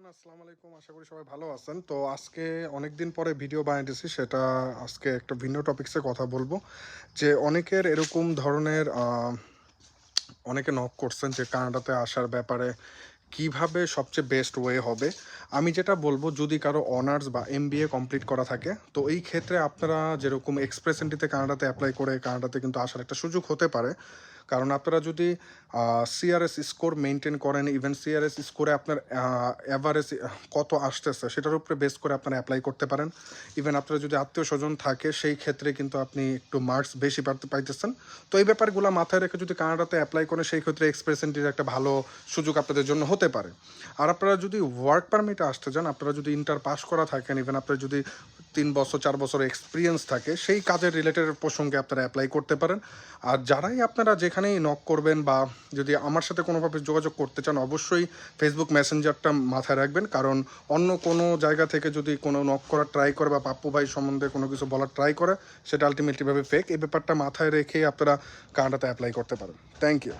Everyone, আসসালামু আলাইকুম। আশা করি সবাই ভালো আছেন। তো আজকে অনেক দিন পরে ভিডিও বানিয়েছি সেটা আজকে একটা ভিন্ন টপিক্সে কথা বলব। যে অনেকের এরকম ধরনের অনেকে নক করছেন যে কানাডাতে আসার ব্যাপারে কীভাবে সবচেয়ে বেস্ট ওয়ে হবে। আমি যেটা বলব, যদি কারও অনার্স বা এম কমপ্লিট করা থাকে, তো এই ক্ষেত্রে আপনারা যেরকম এক্সপ্রেস এন্ট্রিতে কানাডাতে অ্যাপ্লাই করে কানাডাতে কিন্তু আসার একটা সুযোগ হতে পারে। কারণ আপনারা যদি সিআরএস স্কোর মেনটেন করেন ইভেন সিআরএস স্কোরে আপনার অ্যাভারেজ কত আসতেছে, সেটার উপরে বেস করে আপনারা অ্যাপ্লাই করতে পারেন। ইভেন আপনারা যদি আত্মীয় স্বজন থাকে, সেই ক্ষেত্রে কিন্তু আপনি একটু মার্কস বেশি পাতে পাইতেছেন। তো এই ব্যাপারগুলো মাথায় রেখে যদি কানাডাতে অ্যাপ্লাই করেন, সেই ক্ষেত্রে এক্সপ্রেস এন্ট্রির একটা ভালো সুযোগ আপনাদের জন্য হতে পারে। আর আপনারা যদি ওয়ার্ক পারমিটে আসতে চান, আপনারা যদি ইন্টার পাস করা থাকেন ইভেন আপনার যদি তিন বছর, চার বছর এক্সপিরিয়েন্স থাকে, সেই কাজের রিলেটেড প্রসঙ্গে আপনারা অ্যাপ্লাই করতে পারেন। আর যারাই আপনারা যেখানেই নক করবেন বা যদি আমার সাথে কোনোভাবে যোগাযোগ করতে চান, অবশ্যই ফেসবুক মেসেঞ্জারটা মাথায় রাখবেন। কারণ অন্য কোনো জায়গা থেকে যদি কোনো নক করার ট্রাই করে বা পাপ্পু ভাই সম্বন্ধে কোনো কিছু বলার ট্রাই করে, সেটা আলটিমেটলিভাবে ফেক এই ব্যাপারটা মাথায় রেখে আপনারা কানাডাতে অ্যাপ্লাই করতে পারেন। Thank you